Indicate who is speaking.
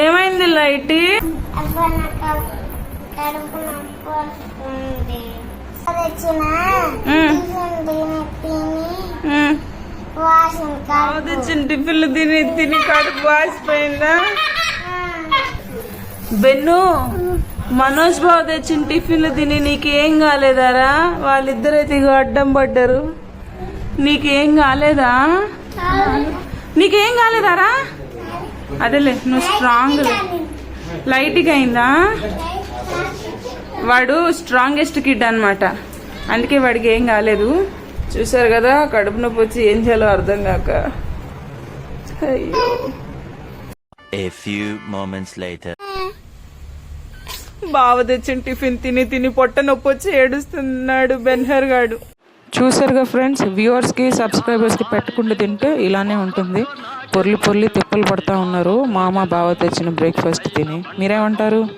Speaker 1: ఏమైంది లైట్?
Speaker 2: తెచ్చిన
Speaker 1: టిఫిన్లు తిని తిని కడుపు వాసిపోయిందా? బెన్ను మనోజ్ బావ తెచ్చిన టిఫిన్లు తిని నీకేం కాలేదారా? వాళ్ళిద్దరైతే అడ్డం పడ్డారు. నీకేం కాలేదా? నీకేం కాలేదారా? అదేలే నువ్వు స్ట్రాంగ్ లైట్గా అయిందా? వాడు స్ట్రాంగెస్ట్ కిడ్ అన్నమాట. అందుకే వాడికి ఏం కాలేదు. చూసారు కదా కడుపు నొప్పి వచ్చి ఏం చేయాలో అర్థం కాక. అయ్యో.
Speaker 3: A few moments later.
Speaker 1: బావ తెచ్చిన టిఫిన్ తిని తిని పొట్ట నొప్పి వచ్చి ఏడుస్తున్నాడు బెన్హర్ గాడు. చూసారుగా ఫ్రెండ్స్ వ్యూవర్స్కి సబ్స్క్రైబర్స్కి పెట్టకుండా తింటే ఇలానే ఉంటుంది. పొర్లి పొర్లి తిప్పలు పడతా ఉన్నారు. మామ బావ తెచ్చిన బ్రేక్ఫాస్ట్ తిని. మీరేమంటారు?